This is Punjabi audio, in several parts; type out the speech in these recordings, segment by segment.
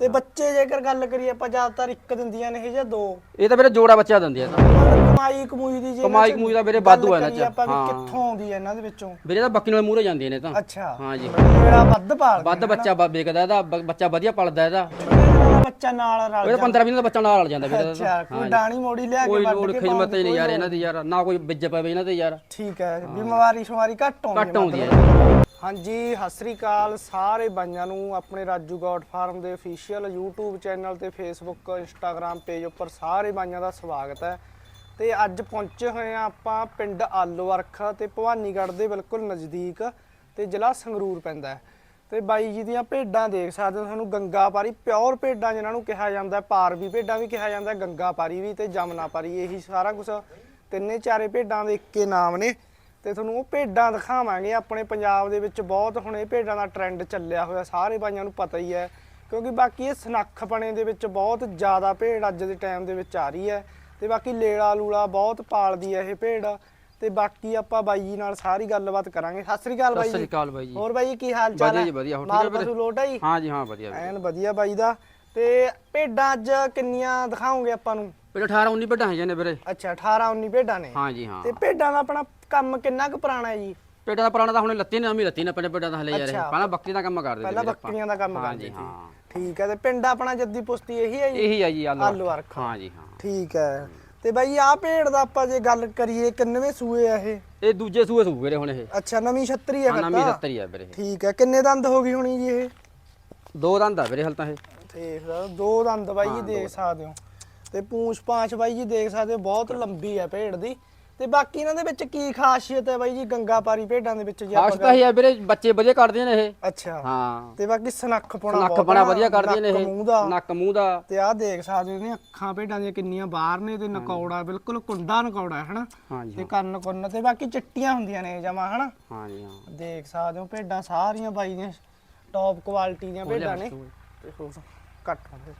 ਤੇ ਬੱਚੇ ਜੇਕਰ ਗੱਲ ਕਰੀਏ ਆਪਾਂ ਜ਼ਿਆਦਾਤਰ ਇੱਕ ਦਿੰਦੀਆਂ ਨੇ ਇਹ ਜਾਂ ਦੋ। ਇਹ ਤਾਂ ਵੀਰੇ ਜੋੜਾ ਬੱਚਾ ਦਿੰਦੀ ਆ ਤਾਂ ਮਤਲਬ ਕਮਾਈ ਕਮੂਈ ਦੀ ਜੇ ਕਮਾਈ ਕਮੂਈ ਦਾ ਵੀਰੇ ਵਾਧੂ ਹੈ ਇਹਨਾਂ 'ਚ। ਆਪਾਂ ਵੀ ਹਾਂ। ਕਿੱਥੋਂ ਆਉਂਦੀ ਹੈ ਇਹਨਾਂ ਦੇ ਵਿੱਚੋਂ? ਵੀਰੇ ਤਾਂ ਬੱਕੀ ਨਾਲ ਮੂਹਰੇ ਜਾਂਦੀਆਂ ਨੇ ਤਾਂ। ਅੱਛਾ। ਹਾਂ ਜੀ। ਮੇਰਾ ਵੱਧ ਪਾਲ ਵੱਧ ਬੱਚਾ ਬ- ਵਿਕਦਾ ਇਹਦਾ ਬ- ਬੱਚਾ ਵਧੀਆ ਪਲਦਾ ਇਹਦਾ। ਬੱਚਾ ਨਾਲ ਰਲ ਇਹਦਾ 15 20 ਦਾ ਬੱਚਾ ਨਾਲ ਰਲ ਜਾਂਦਾ ਵੀਰੇ ਇਹਦਾ ਅੱਛਾ ਕੋਈ ਡਾਣੀ ਮੋੜੀ ਲਿਆ ਕੇ ਕੋਈ ਵੱਢ ਲੋੜ ਕੇ ਖਿਦਮਤ ਹੀ ਨਹੀਂ ਯਾਰ ਇਹਨਾਂ ਦੀ ਯਾਰ। ਨਾ ਕੋਈ ਵਿੱਜ ਪਵੇ ਇਹਨਾਂ ਤੇ ਯਾਰ। ਠੀਕ ਹੈ ਬਿਮਾਰੀ ਸ਼ੁਮਾਰੀ ਘੱਟ ਆਉਂਦੀ ਘੱਟ ਆਉਂਦੀ ਹੈ। ਹਾਂਜੀ, ਸਤਿ ਸ੍ਰੀ ਅਕਾਲ ਸਾਰੇ ਬਾਈਆਂ ਨੂੰ, ਆਪਣੇ ਰਾਜੂ ਗੌਡ ਫਾਰਮ ਦੇ ਅਫੀਸ਼ੀਅਲ YouTube ਚੈਨਲ ਤੇ Facebook, Instagram ਪੇਜ ਉੱਪਰ ਸਾਰੇ ਬਾਈਆਂ ਦਾ ਸਵਾਗਤ ਹੈ। ਤੇ ਅੱਜ ਪਹੁੰਚੇ ਹੋਏ ਆ ਆਪਾਂ ਪਿੰਡ ਆਲੋਵਰਖ ਤੇ ਭਵਾਨੀਗੜ੍ਹ ਦੇ ਬਿਲਕੁਲ ਨਜ਼ਦੀਕ ਤੇ ਜ਼ਿਲ੍ਹਾ ਸੰਗਰੂਰ ਪੈਂਦਾ ਹੈ। ਤੇ ਬਾਈ ਜੀ ਦੀਆਂ ਭੇਡਾਂ ਦੇਖ ਸਕਦੇ ਹੋ, ਤੁਹਾਨੂੰ ਗੰਗਾ ਪਾਰੀ, ਪਿਓਰ ਭੇਡਾਂ ਜਿਨ੍ਹਾਂ ਨੂੰ ਕਿਹਾ ਜਾਂਦਾ ਹੈ, ਪਾਰਵੀ ਭੇਡਾਂ ਵੀ ਕਿਹਾ ਜਾਂਦਾ ਗੰਗਾ ਪਾਰੀ ਵੀ ਤੇ ਜਮਨਾਪਾਰੀ ਇਹੀ ਸਾਰਾ ਕੁਝ ਤਿੰਨੇ ਚਾਰੇ ਭੇਡਾਂ ਦੇ ਇੱਕੇ ਨਾਮ ਨੇ। ਤੇ ਤੁਹਾਨੂੰ ਉਹ ਭੇਡਾਂ ਦਿਖਾਵਾਂਗੇ। ਆਪਣੇ ਪੰਜਾਬ ਦੇ ਵਿੱਚ ਬਹੁਤ ਹੁਣ ਇਹ ਭੇਡਾਂ ਦਾ ਟ੍ਰੈਂਡ ਚੱਲਿਆ ਹੋਇਆ ਸਾਰੇ ਭਾਈਆਂ ਨੂੰ ਪਤਾ ਹੀ ਹੈ। ਕਿਉਂਕਿ ਬਾਕੀ ਇਹ ਸਨੱਖਪਣੇ ਦੇ ਵਿੱਚ ਬਹੁਤ ਜ਼ਿਆਦਾ ਭੇਡ ਅੱਜ ਦੇ ਟਾਈਮ ਦੇ ਵਿੱਚ ਆ ਰਹੀ ਹੈ। ਤੇ ਬਾਕੀ ਲੇਲਾ ਲੂਲਾ ਬਹੁਤ ਪਾਲਦੀ ਹੈ ਇਹ ਭੇਡ। ਤੇ ਬਾਕੀ ਆਪਾਂ ਬਾਈ ਜੀ ਨਾਲ ਸਾਰੀ ਗੱਲਬਾਤ ਕਰਾਂਗੇ। ਸਤਿ ਸ੍ਰੀ ਅਕਾਲ ਬਾਈ ਸਤਿ ਸ੍ਰੀ ਜੀ। ਅਕਾਲ ਬਾਈ ਜੀ। ਹੋਰ ਬਾਈ ਜੀ ਕੀ ਹਾਲ ਚਾਲ ਵਧੀਆ ਹੈ? ਜੀ, ਵਧੀਆ, ਹੋਰ ਠੀਕ ਮਾਲ? ਪਸ਼ੂ ਲੋਟ ਹੈ ਜੀ? ਹਾਂ ਜੀ ਹਾਂ ਵਧੀਆ। ਐਨ ਵਧੀਆ ਬਾਈ ਦਾ। ਤੇ ਭੇਡਾਂ ਅੱਜ ਕਿੰਨੀਆਂ ਦਿਖਾਓਗੇ ਆਪਾਂ ਨੂੰ? ਵੀਰੇ 18 19 ਵੱਡਾ ਹੈ ਨੇ ਵੀਰੇ। ਅੱਛਾ 18 19 ਭੇਡਾਂ ਨੇ। ਹਾਂ ਜੀ ਹਾਂ। ਤੇ ਭੇਡਾਂ ਦਾ ਆਪਣਾ ਕੰਮ ਕਿੰਨਾ ਕੁ ਪੁਰਾਣਾ ਹੈ ਜੀ? ਪੇਟਾਂ ਦਾ ਪੁਰਾਣਾ ਤਾਂ ਹੁਣ ਲੱਤੀ ਨੇ ਅਮੀ ਲੱਤੀ ਨੇ ਆਪਣੇ ਪੇਟਾਂ ਦਾ ਹਲੇ ਯਾਰ। ਪਹਿਲਾਂ ਬੱਕਰੀ ਦਾ ਕੰਮ ਕਰਦੇ ਪਹਿਲਾਂ। ਬੱਕਰੀਆਂ ਦਾ ਕੰਮ ਹਾਂ ਕਰਦੇ ਹਾਂ। ਠੀਕ ਹੈ ਤੇ ਪਿੰਡ ਆਪਣਾ ਜੱਦੀ ਪੁਸਤੀ ਇਹੀ ਹੈ ਜੀ? ਇਹੀ ਆ ਜੀ ਆਲੂ ਅਰਖ ਹਾਂ ਜੀ ਹਾਂ। ਠੀਕ ਹੈ। ਤੇ ਬਾਈ ਆਹ ਭੇਡ ਦਾ ਆਪਾਂ ਜੇ ਗੱਲ ਕਰੀਏ ਕਿੰਨਵੇਂ ਸੂਏ ਆ ਇਹ? ਇਹ ਦੂਜੇ ਸੂਏ ਸੂ ਵੀਰੇ ਹੁਣ ਇਹ। ਅੱਛਾ ਨਵੀਂ 36 ਹੈ ਹਾਂ ਫਿਰ ਨਵੀਂ ਤਾਂ? 70 ਆ ਵੀਰੇ। ਠੀਕ ਹੈ ਕਿੰਨੇ ਦੰਦ ਹੋ ਗਈ ਹੋਣੀ ਜੀ ਇਹ? ਦੋ ਦੰਦ ਆ ਵੀਰੇ ਹਲ ਤਾਂ ਇਹ। ਦੇਖ ਲਓ ਦੋ ਦੰਦ ਬਾਈ ਦੇਖ ਸਕਦੇ ਹੋ। ਤੇ ਪੂੰਛ ਪਾਂਛ ਬਾਈ ਜੀ ਦੇਖ ਸਕਦੇ ਹੋ ਬਹੁਤ ਲੰਬੀ ਹੈ ਭੇਡ ਦੀ। ਤੇ ਬਾਕੀ ਇਹਨਾਂ ਦੇ ਵਿੱਚ ਕੀ ਖਾਸੀਅਤ ਹੈ ਬਾਈ ਜੀ ਗੰਗਾਪਾਰੀ ਭੇਡਾਂ ਦੇ ਵਿੱਚ ਜੇ ਖਾਸ ਤਾਂ ਇਹ ਆ ਵੀਰੇ ਬੱਚੇ ਵਧੀਆ ਕੱਢਦੇ ਨੇ ਇਹ। ਅੱਛਾ। ਹਾਂ। ਤੇ ਬਾਕੀ ਸਨੱਖ ਪੁਣਾ ਨੱਕ ਬਣਾ ਵਧੀਆ ਕੱਢਦੇ ਨੇ ਇਹ। ਨੱਕ ਮੂੰਹ ਦਾ। ਤੇ ਆਹ ਦੇਖ ਸਕਦੇ ਹੋ ਨੇ ਅੱਖਾਂ ਭੇਡਾਂ ਦੀਆਂ ਕਿੰਨੀਆਂ ਬਾਹਰ ਨੇ ਤੇ ਨਕੌੜਾ ਬਿਲਕੁਲ ਕੁੰਡਾ ਨਕੌੜਾ ਹੈ ਹਨਾ? ਤੇ ਕੰਨ ਕੁੰਨ ਤੇ ਬਾਕੀ ਚਿੱਟੀਆਂ ਹੁੰਦੀਆਂ ਨੇ ਜਮਾ ਹਨਾ? ਹਾਂ ਜੀ ਹਾਂ। ਦੇਖ ਸਕਦੇ ਹੋ ਭੇਡਾਂ ਸਾਰੀਆਂ ਬਾਈ ਦੀਆਂ ਟੌਪ ਕੁਆਲਿਟੀ ਦੀਆਂ ਭੇਡਾਂ ਨੇ। ਤੇ। ਹੋਰ ਘੱਟ ਹੁੰਦੇ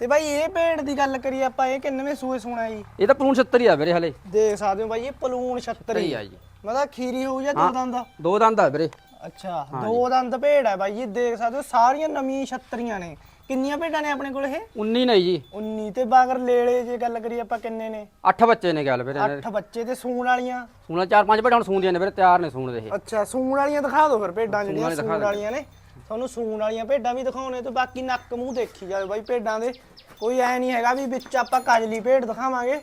ਤੇ ਬਾਈ ਇਹ ਭੇਡ ਦੀ ਗੱਲ ਕਰੀਏ ਆਪਾਂ ਇਹ ਕਿੰਨਵੇਂ ਸੂਏ ਸੂਣਾ ਜੀ? ਇਹ ਤਾਂ ਪਲੂਣ 70 ਹੀ ਆ ਵੀਰੇ ਹਲੇ। ਦੇਖ ਸਕਦੇ ਹੋ ਬਾਈ ਇਹ ਪਲੂਣ 36 ਸਹੀ ਆ ਜੀ। ਮਤਲਬ ਖੀਰੀ ਹੋਊ ਜਾਂ ਦੋ ਦੰਦ ਦੋ ਦੰਦ ਆ ਵੀਰੇ। ਅੱਛਾ ਦੋ ਦੰਦ ਭੇਡ ਹੈ ਬਾਈ ਜੀ ਦੇਖ ਸਕਦੇ ਹੋ ਸਾਰੀਆਂ ਨਵੀਂ 36 ਨੇ। ਕਿੰਨੀਆਂ ਭੇਡਾਂ ਨੇ ਆਪਣੇ ਕੋਲ ਇਹ? 19 ਨਹੀਂ ਜੀ। 19 ਤੇ ਬਾਗਰ ਲੇਲੇ ਜੇ ਗੱਲ ਕਰੀਏ ਆਪਾਂ ਕਿੰਨੇ ਨੇ? 8 ਬੱਚੇ ਨੇ ਗੱਲ ਵੀਰੇ। 8 ਬੱਚੇ ਤੇ ਸੂਣ ਵਾਲੀਆਂ? ਸੂਣਾ ਚਾਰ ਪੰਜ ਬੜਾ ਹੁਣ ਸੂਣਦੀਆਂ ਨੇ ਵੀਰੇ ਤਿਆਰ ਨੇ ਸੂਣ ਦੇ ਇਹ। ਅੱਛਾ ਸੂਣ ਵਾਲੀਆਂ ਦਿਖਾ ਦਿਓ ਫਿਰ ਭੇਡਾਂ ਜਿਹੜੀਆਂ ਸੂਣ ਵਾਲੀਆਂ ਨੇ। ਤੁਹਾਨੂੰ ਸੂਣ ਵਾਲੀਆਂ ਭੇਡਾਂ ਵੀ ਦਿਖਾਉਣੇ ਤੇ ਬਾਕੀ ਨੱਕ ਮੂੰਹ ਦੇਖੀ ਜਾਵੇ ਬਾਈ ਭੇਡਾਂ ਦੇ। ਕੋਈ ਐ ਨਹੀਂ ਹੈਗਾ ਵੀ ਵਿੱਚ ਆਪਾਂ ਕਾਜਲੀ ਭੇਡ ਦਿਖਾਵਾਂਗੇ।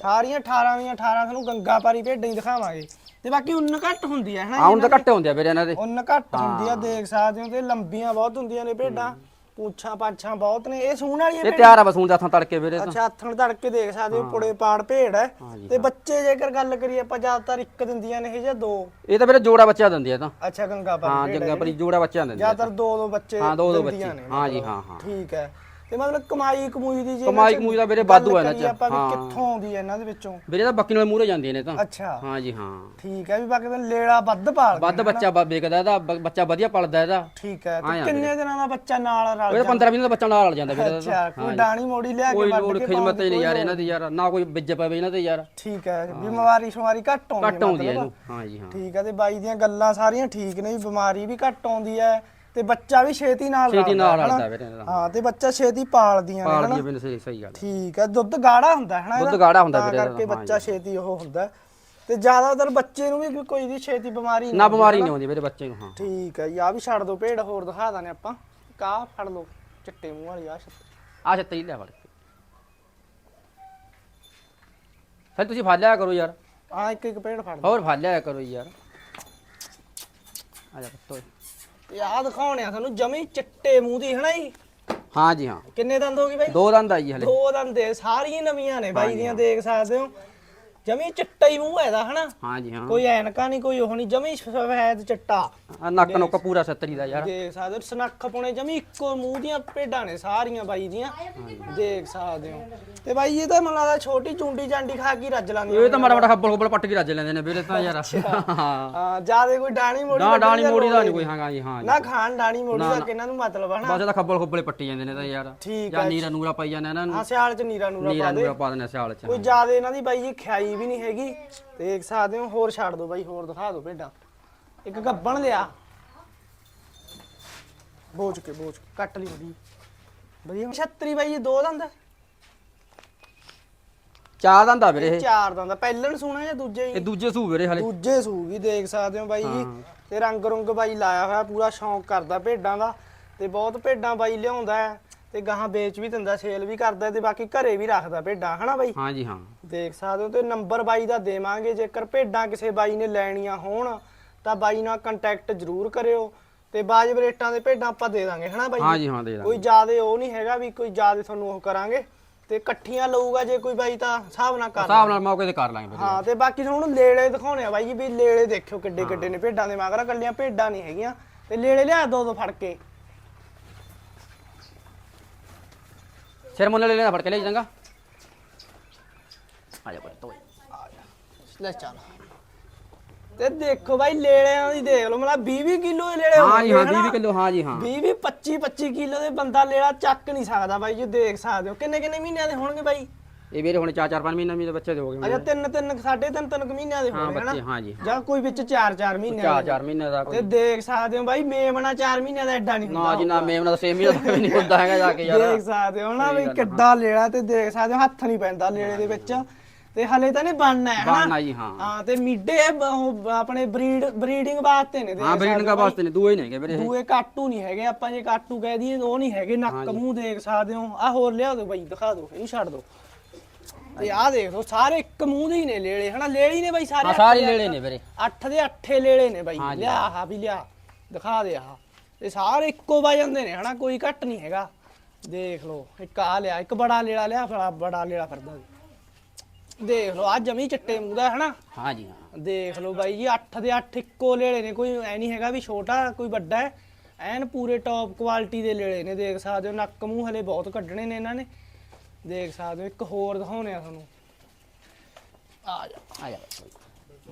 ਸਾਰੀਆਂ 18 ਦੀਆਂ 18 ਤੁਹਾਨੂੰ ਗੰਗਾਪਾਰੀ ਭੇਡਾਂ ਹੀ ਦਿਖਾਵਾਂਗੇ। ਤੇ ਬਾਕੀ ਉੱਨ ਘੱਟ ਹੁੰਦੀ ਹੈ ਹਨਾ ਹਾਂ ਤਾਂ ਘੱਟੇ ਹੁੰਦੇ ਆ ਵੀਰੇ ਇਹਨਾਂ ਦੇ। ਉੱਨ ਘੱਟ ਹੁੰਦੀ ਆ ਦੇਖ ਸਕਦੇ ਹੋ ਤੇ ਲੰਬੀਆਂ ਬਹੁਤ ਹੁੰਦੀਆਂ ਨੇ ਭੇਡਾਂ। ਪੂਛਾਂ ਪਾਛਾਂ ਬਹੁਤ ਨੇ ਇਹ ਸੂਣ ਵਾਲੀਆਂ ਇਹ ਤਿਆਰ ਆ ਬਸ ਹੁਣ ਜਾਥਾਂ ਤੜਕੇ ਵੀਰੇ ਤਾਂ। ਅੱਛਾ ਹੱਥਣ ਧੜਕੇ ਦੇਖ ਸਕਦੇ ਹੋ ਪੁੜੇ ਪਾੜ ਭੇਡ ਹੈ। ਤੇ ਬੱਚੇ ਜੇਕਰ ਗੱਲ ਕਰੀਏ ਆਪਾਂ ਜ਼ਿਆਦਾਤਰ ਇੱਕ ਦਿੰਦੀਆਂ ਨੇ ਇਹ ਜਾਂ ਦੋ? ਇਹ ਤਾਂ ਵੀਰੇ ਜੋੜਾ ਬੱਚਾ ਦਿੰਦੀ ਆ ਤਾਂ। ਅੱਛਾ ਗੰਗਾਪਾਰੀ ਹਾਂ ਜੱਗਾ ਪਰੀ ਜੋੜਾ ਬੱਚਾ ਦਿੰਦੀ ਆ ਜ਼ਿਆਦਾਤਰ ਦੋ ਦੋ ਬੱਚੇ ਹਾਂ ਦੋ ਦੋ ਦਿੰਦੀਆਂ ਬੱਚੇ। ਨੇ। ਹਾਂ ਜੀ ਹਾਂ ਹਾਂ। ਠੀਕ ਹੈ। ਤੇ ਮਤਲਬ ਕਮਾਈ ਕਮੂਈ ਦੀ ਜੇ ਕਮਾਈ ਕਮੂਈ ਦਾ ਵੀਰੇ ਵਾਧੂ ਹੈ ਕਰੀਏ ਚ। ਆਪਾਂ ਵੀ ਹਾਂ। ਕਿੱਥੋਂ ਆਉਂਦੀ ਹੈ ਇਹਨਾਂ ਦੇ ਵਿੱਚੋਂ? ਵੀਰੇ ਤਾਂ ਬੱਕੀ ਨਾਲ ਮੂਹਰੇ ਜਾਂਦੀਆਂ ਨੇ ਤਾਂ। ਅੱਛਾ। ਹਾਂ ਜੀ ਹਾਂ। ਠੀਕ ਹੈ ਵੀ ਬਾਕੀ ਤਾਂ ਲੇੜਾ ਵੱਧ ਪਾਲ ਵੱਧ ਬੱਚਾ ਵਿਕਦਾ ਇਹਦਾ ਬੱਚਾ ਵਧੀਆ ਪਲਦਾ ਇਹਦਾ। ਠੀਕ ਹੈ ਹਾਂ ਤੇ ਕਿੰਨੇ ਦਿਨਾਂ ਦਾ ਬੱਚਾ ਨਾਲ ਰਲ ਇਹਦਾ 15 20 ਦਾ ਬੱਚਾ ਨਾਲ ਰਲ ਜਾਂਦਾ ਵੀਰੇ ਅੱਛਾ ਕੋਈ ਡਾਣੀ ਮੋੜੀ ਲਿਆ ਕੇ ਕੋਈ ਵੱਢ ਲੋੜ ਕੇ ਖਿਦਮਤ ਹੀ ਨਹੀਂ ਯਾਰ ਇਹਨਾਂ ਦੀ ਯਾਰ ਨਾ ਕੋਈ ਵਿੱਜ ਪਵੇ ਇਹਨਾਂ ਤੇ ਯਾਰ। ਠੀਕ ਹੈ ਬਿਮਾਰੀ ਸ਼ੁਮਾਰੀ ਘੱਟ ਆਉਂਦੀ ਘੱਟ ਆਉਂਦੀ ਹੈ ਹਾਂ ਜੀ ਹਾਂ। ਠੀਕ ਹੈ ਤੇ ਬਾਈ ਦੀਆਂ ਗੱਲਾਂ ਸਾਰੀਆਂ ਠੀਕ ਨੇ ਵੀ ਬਿਮਾਰੀ ਵੀ ਘੱਟ ਆਉਂਦੀ ਹੈ। ਤੇ ਬੱਚਾ ਵੀ ਛੇਤੀ ਨਾਲ ਛੇਤੀ ਨਾਲ ਹੈ, ਰਲਦਾ ਹਨਾ? ਵੀਰੇ ਇਹਦਾ ਹਾਂ ਤੇ ਬੱਚਾ ਛੇਤੀ ਪਾਲਦੀਆਂ ਨੇ ਪਾਲਦੀ ਬਿਨ ਸਹੀ ਸਹੀ ਗੱਲ ਠੀਕ ਹੈ ਦੁੱਧ ਗਾੜਾ ਹੁੰਦਾ ਹੈ ਨਾ ਦੁੱਧ ਇਹਦਾ? ਗਾੜਾ ਹੁੰਦਾ ਤਾਂ ਵੀਰੇ ਇਹਦਾ, ਕਰਕੇ ਹਾਂ ਬੱਚਾ ਛੇਤੀ ਉਹ ਹੁੰਦਾ। ਤੇ ਜ਼ਿਆਦਾਤਰ ਬੱਚੇ ਨੂੰ ਵੀ ਕੋਈ ਦੀ ਛੇਤੀ ਬਿਮਾਰੀ ਨਾ ਬਿਮਾਰੀ ਨਹੀਂ ਆਉਂਦੀ ਵੀਰੇ ਬੱਚੇ ਨੂੰ ਹਾਂ। ਠੀਕ ਹੈ ਆ ਵੀ ਛੱਡ ਦੋ ਭੇਡ ਹੋਰ ਦਿਖਾ ਦਾਨੇ ਆਪਾਂ। ਕਾ ਫੜ ਲਓ ਚਿੱਟੇ ਮੂੰਹ ਵਾਲੀ ਆ ਆ ਛੱਤੀ ਲੈ ਵੜ ਫਿਰ ਤੁਸੀਂ ਫੜ ਲਿਆ ਕਰੋ ਯਾਰ। ਆ ਇੱਕ ਇੱਕ ਭੇਡ ਫੜ ਲਓ। ਹੋਰ ਫੜ ਲਿਆ ਕਰੋ ਯਾਰ। ਆ ਜਾ ਪੁੱਤੋ ਤੇ ਆ ਤੁਹਾਨੂੰ ਜਮੀ ਚਿੱਟੇ ਮੂੰਹ ਦੀ ਹਨਾ ਜੀ? ਹਾਂ ਜੀ ਹਾਂ। ਕਿੰਨੇ ਦੰਦ ਹੋ ਗਏ ਬਾਈ? ਦੋ ਦੰਦ ਆਈ ਹਲੇ। ਦੋ ਦੰਦ ਦੇ ਸਾਰੀਆਂ ਨਵੀਆਂ ਨੇ ਬਾਈ ਦੀਆਂ ਦੇਖ ਸਕਦੇ ਹੋ। ਜਮੀ ਚਿੱਟਾ ਹੀ ਮੂੰਹ ਇਹਦਾ ਹਨਾ? ਹਾਂ ਜੀ ਹਾਂ। ਕੋਈ ਐਨਕਾ ਨਹੀਂ ਕੋਈ ਉਹ ਨਹੀਂ ਜਮੀ ਸਫੈਦ ਚਿੱਟਾ। ਆ ਨੱਕ ਨੁੱਕ ਪੂਰਾ 70 ਦਾ ਯਾਰ। ਦੇਖ ਸਕਦੇ ਹੋ ਸਨੱਖ ਪੁਣੇ ਜਮੀ ਇੱਕੋ ਮੂੰਹ ਦੀਆਂ ਭੇਡਾਂ ਨੇ ਸਾਰੀਆਂ ਬਾਈ ਦੀਆਂ। ਦੇਖ ਸਕਦੇ ਹੋ। ਤੇ ਬਾਈ ਇਹ ਤਾਂ ਮੈਨੂੰ ਲੱਗਦਾ ਛੋਟੀ ਚੁੰਡੀ ਚਾਂਡੀ ਖਾ ਕੇ ਹੀ ਰੱਜ ਲਾਂਦੀ ਇਹ ਤਾਂ ਮਾੜਾ ਮਾੜਾ ਹੱਬਲ ਹੁੱਬਲ ਪੱਟ ਕੇ ਰੱਜ ਲੈਂਦੇ ਨੇ ਵੀਰੇ ਤਾਂ ਯਾਰ। ਹਾਂ। ਹਾਂ ਜਿਆਦੇ ਕੋਈ ਡਾਣੀ ਮੋੜੀ ਨਾ ਡਾਣੀ ਮੋੜੀ ਦਾ ਨਹੀਂ ਕੋਈ ਹਾਂ ਜੀ ਹਾਂ। ਨਾ ਖਾਣ ਡਾਣੀ ਮੋੜੀ ਦਾ ਕਿਹਨਾਂ ਨੂੰ। ਮਤਲਬ ਹਨਾ? ਬਸ ਇਹਦਾ ਖੱਬਲ ਖੁੱਬਲੇ ਪੱਟੀ ਜਾਂਦੇ ਨੇ ਤਾਂ ਯਾਰ। ਠੀਕ ਜਾਂ ਨੀਰਾ ਨੂਰਾ ਪਾਈ ਜਾਂਦੇ ਇਹਨਾਂ ਨੂੰ। ਹਾਂ ਸਿਆਲ ਚ ਨੀਰਾ ਨੂਰਾ ਪਾ ਦੇ। ਨੂਰਾ ਪਾ ਦਿੰਦੇ ਆ ਸਿਆਲ ਚ ਕੋਈ ਜਿਆਦੇ ਇਹਨਾਂ ਦੀ ਬਾਈ ਜੀ ਖਿਆਈ ਵੀ ਨਹੀਂ ਹੈਗੀ। ਦੇਖ ਸਕਦੇ ਹੋ ਹੋਰ ਛੱਡ ਦਿਓ ਬਾਈ ਹੋਰ ਦਿਖਾ ਦਿਓ ਭੇਡਾਂ। ਇੱਕ ਗੱਬਣ ਲਿਆ। ਬੋਝ ਕੇ ਬੋਝ ਕੱਟ ਲਈ ਬੜੀ। ਵਧੀਆ। 36 ਬਾਈ ਇਹ ਦੋ ਦੰਦ? ਚਾਰ ਦੰਦਾ ਵੀਰੇ ਇਹ। ਚਾਰ ਦੰਦ ਪਹਿਲਣ ਸੂਣਾ ਜਾਂ ਦੂਜੇ ਇਹ ਹੀ ਦੂਜੇ ਸੂ ਵੀਰੇ ਹਲੇ। ਦੂਜੇ ਸੂਗੀ ਦੇਖ ਸਕਦੇ ਹੋ ਬਾਈ ਜੀ। ਤੇ ਰੰਗ ਰੁੰਗ ਬਾਈ ਲਾਇਆ ਹੋਇਆ ਪੂਰਾ ਸ਼ੌਂਕ ਕਰਦਾ ਭੇਡਾਂ ਦਾ। ਤੇ ਬਹੁਤ ਭੇਡਾਂ ਬਾਈ ਲਿਆਉਂਦਾ ਹੈ। ਤੇ ਗਾਹਾਂ ਵੇਚ ਵੀ ਦਿੰਦਾ ਸੇਲ ਵੀ ਕਰਦਾ ਤੇ ਬਾਕੀ ਘਰੇ ਵੀ ਰੱਖਦਾ ਭੇਡਾਂ ਹਨਾ ਬਾਈ? ਹਾਂ ਜੀ ਹਾਂ। ਦੇਖ ਸਕਦੇ ਹੋ ਤੇ ਨੰਬਰ ਬਾਈ ਦਾ ਦੇਵਾਂਗੇ ਜੇਕਰ ਭੇਡਾਂ ਕਿਸੇ ਬਾਈ ਨੇ ਲੈਣੀਆਂ ਹੋਣ ਤਾਂ ਬਾਈ ਨਾਲ ਕੰਟੈਕਟ ਜ਼ਰੂਰ ਕਰਿਓ ਤੇ ਬਾਜਬ ਰੇਟਾਂ ਦੇ ਭੇਡਾਂ ਆਪਾਂ ਦੇ ਦਾਂਗੇ ਹਨਾ ਬਾਈ? ਹਾਂ ਜੀ ਹਾਂ ਦੇ ਕੋਈ ਦਾਂਗੇ ਜ਼ਿਆਦੇ ਉਹ ਨਹੀਂ ਹੈਗਾ ਵੀ ਕੋਈ ਜ਼ਿਆਦੇ ਤੁਹਾਨੂੰ ਉਹ ਕਰਾਂਗੇ ਤੇ ਇਕੱਠੀਆਂ ਲਊਗਾ ਜੇ ਕੋਈ ਬਾਈ ਤਾਂ ਹਿਸਾਬ ਨਾਲ ਕਰ ਹਿਸਾਬ ਨਾਲ ਮੌਕੇ ਤੇ ਕਰ ਲਾਂਗੇ ਵੀਰੇ ਹਾਂ ਤੇ ਬਾਕੀ ਤੁਹਾਨੂੰ ਲੇਲੇ ਦਿਖਾਉਣੇ ਆ ਬਾਈ ਜੀ ਵੀ ਲੇਲੇ ਦੇਖਿਓ ਕਿੱਡੇ ਕਿੱਡੇ ਨੇ ਭੇਡਾਂ ਦੇ ਮਗਰ ਕੱਲੀਆਂ ਭੇਡਾਂ ਨਹੀਂ ਹੈਗੀਆਂ ਤੇ ਲੇਲੇ ਲਿਆ ਦੋ ਦੋ ਫੜ ਕੇ। ਸਿਰ ਮੁੱਲ ਲੈ ਲੈਣਾ ਫੜ ਕੇ ਲੈ ਜਾਂਗਾ ਆ ਜਾ ਬੜੇ ਤੋਏ ਲੈ ਚੱਲ। ਤੇ ਦੇਖੋ ਬਾਈ ਲੇਲਿਆਂ ਦੀ ਦੇਖ ਲਓ ਮਤਲਬ 20 20 ਕਿਲੋ ਦੇ ਲੇਲੇ ਹਾਂ ਜੀ ਹਾਂ ਹੋਣਗੇ 20 ਕਿਲੋ ਹਾਂ ਜੀ ਹਾਂ। 20 20 25 25 ਕਿਲੋ ਦੇ ਬੰਦਾ ਲੇਲਾ ਚੱਕ ਨਹੀਂ ਸਕਦਾ ਬਾਈ ਜੀ ਦੇਖ ਸਕਦੇ ਹੋ। ਕਿੰਨੇ ਕਿੰਨੇ ਮਹੀਨਿਆਂ ਦੇ ਹੋਣਗੇ ਬਾਈ? ਇਹ ਵੀਰੇ ਹੁਣ 4 4 5 ਮਹੀਨੇ ਮਹੀਨੇ ਬੱਚੇ ਦੇ ਹੋ ਗਏ ਅਜਾ ਤਿੰਨ ਤਿੰਨ ਸਾਢੇ ਤਿੰਨ ਤਿੰਨ ਕੁ ਮਹੀਨਿਆਂ ਦੇ ਹਾਂ ਹੋਣਗੇ ਬੱਚੇ ਹਨਾ? ਹਾਂ। ਜੀ ਜਾਂ ਕੋਈ ਵਿੱਚ 4 4 ਮਹੀਨਿਆਂ 4 ਦੇ। 4 ਮਹੀਨੇ ਦਾ ਤੇ ਕੋਈ ਦੇਖ ਸਕਦੇ ਹੋ ਬਾਈ ਮੇਮਣਾ 4 ਮਹੀਨਿਆਂ ਦਾ ਐਡਾ ਨਹੀਂ ਹੁੰਦਾ ਨਾ ਜੀ ਨਾ ਮੇਮਨਾ ਦਾ ਸੇਮ ਹੀ ਵੀ ਨਹੀਂ ਹੁੰਦਾ ਹੈਗਾ ਜਾ ਕੇ ਯਾਰ। ਦੇਖ ਸਕਦੇ ਹੋ ਨਾ ਵੀ ਕਿੱਡਾ ਲੇੜਾ ਤੇ ਦੇਖ ਸਕਦੇ ਹੋ ਹੱਥ ਨਹੀਂ ਪੈਂਦਾ ਲੇੜੇ ਦੇ ਵਿੱਚ। ਤੇ ਹਲੇ ਤਾਂ ਨਹੀਂ ਬਣਨਾ ਹੈ ਬਾਨਾ ਜੀ ਹਾਂ। ਹਾਂ ਤੇ ਮਿੱਡੇ ਉਹ ਆਪਣੇ ਬਰੀਡ ਬਰੀਡਿੰਗ ਵਾਸਤੇ ਨੇ ਦੇਖ ਹਾਂ ਬਰੀਡਿੰਗ ਸਕਦੇ ਦਾ ਹੋ ਬਾਈ। ਵਾਸਤੇ ਨੇ ਦੂਏ ਨੇ ਵੀਰੇ ਇਹ। ਦੂਏ ਕਾਟੂ ਨਹੀਂ ਹੈਗੇ ਆਪਾਂ ਜੇ ਕਾਟੂ ਕਹਿ ਦਈਏ ਉਹ ਨਹੀਂ ਹੈਗੇ ਨੱਕ ਮੂੰਹ ਦੇਖ ਸਕਦੇ ਹੋ। ਆ ਹੋਰ ਲਿਆ ਦਿਓ ਬਾਈ ਦਿਖਾ ਦਿਓ ਇਹਨੂੰ ਛੱਡ ਦਿਓ ਤੇ ਆਹ ਦੇਖ ਲਓ ਸਾਰੇ ਇੱਕ ਮੂੰਹ ਦੇ ਹੀ ਨੇ ਲੇਲੇ ਹਨਾ? ਲੇਲੀ ਨੇ ਬਾਈ ਸਾਰੇ ਹਾਂ ਸਾਰੇ ਲੈਣੇ ਨੇ ਵੀਰੇ। ਅੱਠ। ਦੇ ਅੱਠੇ ਲੇਲੇ ਨੇ ਬਾਈ। ਲਿਆ ਆਹ ਵੀ ਲਿਆ ਦਿਖਾ ਦੇ ਆਹ। ਤੇ ਸਾਰੇ ਇੱਕੋ ਵਾ ਜਾਂਦੇ ਨੇ ਹਨਾ? ਕੋਈ ਘੱਟ ਨਹੀਂ ਹੈਗਾ। ਦੇਖ ਲਓ ਇੱਕ ਆ ਲਿਆ ਇੱਕ ਬੜਾ ਲੇਲਾ ਲਿਆ ਬੜਾ ਬੜਾ ਲੇਲਾ ਫਿਰਦਾ ਦੇਖ ਲਓ ਆ ਜਮੀ ਚਿੱਟੇ ਮੂੰਹ ਦਾ ਹਨਾ? ਹਾਂ ਜੀ ਹਾਂ। ਦੇਖ ਲਓ ਬਾਈ ਜੀ 8 ਦੇ 8 ਇੱਕੋ ਲੇਲੇ ਨੇ ਕੋਈ ਐ ਨਹੀਂ ਹੈਗਾ ਵੀ ਛੋਟਾ ਕੋਈ ਵੱਡਾ। ਹੈ ਐਨ ਪੂਰੇ ਟੌਪ ਕੁਆਲਿਟੀ ਦੇ ਲੇਲੇ ਨੇ ਦੇਖ ਸਕਦੇ ਹੋ ਨੱਕ ਮੂੰਹ ਹਲੇ ਬਹੁਤ ਕੱਢਣੇ ਨੇ ਇਹਨਾਂ ਨੇ। ਦੇਖ ਸਕਦੇ ਹੋ ਇੱਕ ਹੋਰ ਦਿਖਾਉਣੇ ਆ ਤੁਹਾਨੂੰ। ਆ ਜਾ ਆ ਜਾ।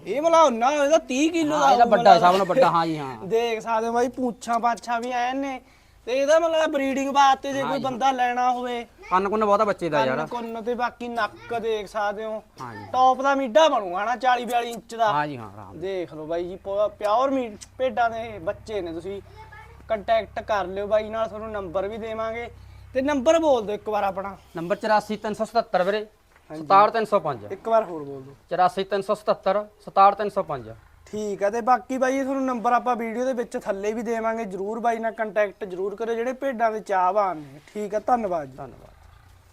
ਇਹ ਮਲਾ ਉਹਨਾਂ ਇਹਦਾ 30 ਕਿਲੋ ਦਾ ਹਾਂ ਇਹਦਾ ਵੱਡਾ ਸਭ ਨੂੰ ਵੱਡਾ ਹਾਂ ਜੀ ਹਾਂ। ਦੇਖ ਸਕਦੇ ਹੋ ਬਾਈ ਪੂਛਾਂ ਪਾਛਾਂ ਵੀ ਐਨ ਨੇ। ਤੇ ਇਹਦਾ ਮਤਲਬ ਬਰੀਡਿੰਗ ਵਾਸਤੇ ਜੇ ਕੋਈ ਬੰਦਾ ਲੈਣਾ ਹੋਵੇ। ਕੰਨ ਕੁੰਨ ਬਹੁਤਾ ਬੱਚੇ ਦਾ ਯਾਰ। ਕੰਨ ਕੁੰਨ ਤੇ ਬਾਕੀ ਨੱਕ ਦੇਖ ਸਕਦੇ ਹੋ। ਹਾਂ ਜੀ। ਟੌਪ ਦਾ ਮੀਡਾ ਬਣੂਗਾ ਨਾ 40 42 ਇੰਚ ਦਾ। ਹਾਂ ਜੀ ਹਾਂ ਆਰਾਮ ਦੇਖ ਲਓ ਬਾਈ ਜੀ ਪਿਓਰ ਮੀਟ ਭੇਡਾਂ ਦੇ ਬੱਚੇ ਨੇ ਤੁਸੀਂ। ਕੰਟੈਕਟ ਕਰ ਲਿਓ ਬਾਈ ਨਾਲ ਤੁਹਾਨੂੰ ਨੰਬਰ ਵੀ ਦੇਵਾਂਗੇ। ਤੇ ਨੰਬਰ ਬੋਲ ਦਿਓ ਇੱਕ ਵਾਰ ਆਪਣਾ। ਨੰਬਰ 84377 ਵੀਰੇ। 67305 ਇੱਕ ਵਾਰ ਹੋਰ ਬੋਲ ਦਿਓ। 84377 67305 ਠੀਕ ਆ ਤੇ ਬਾਕੀ ਬਾਈ ਤੁਹਾਨੂੰ ਨੰਬਰ ਆਪਾਂ ਵੀਡੀਓ ਦੇ ਵਿੱਚ ਥੱਲੇ ਵੀ ਦੇਵਾਂਗੇ। ਜਰੂਰ ਬਾਈ ਨਾਲ ਕੰਟੈਕਟ ਜਰੂਰ ਕਰਿਓ ਜਿਹੜੇ ਭੇਡਾਂ ਦੇ ਚਾਹਵਾਨ ਨੇ। ਠੀਕ ਆ ਧੰਨਵਾਦ ਜੀ। ਧੰਨਵਾਦ।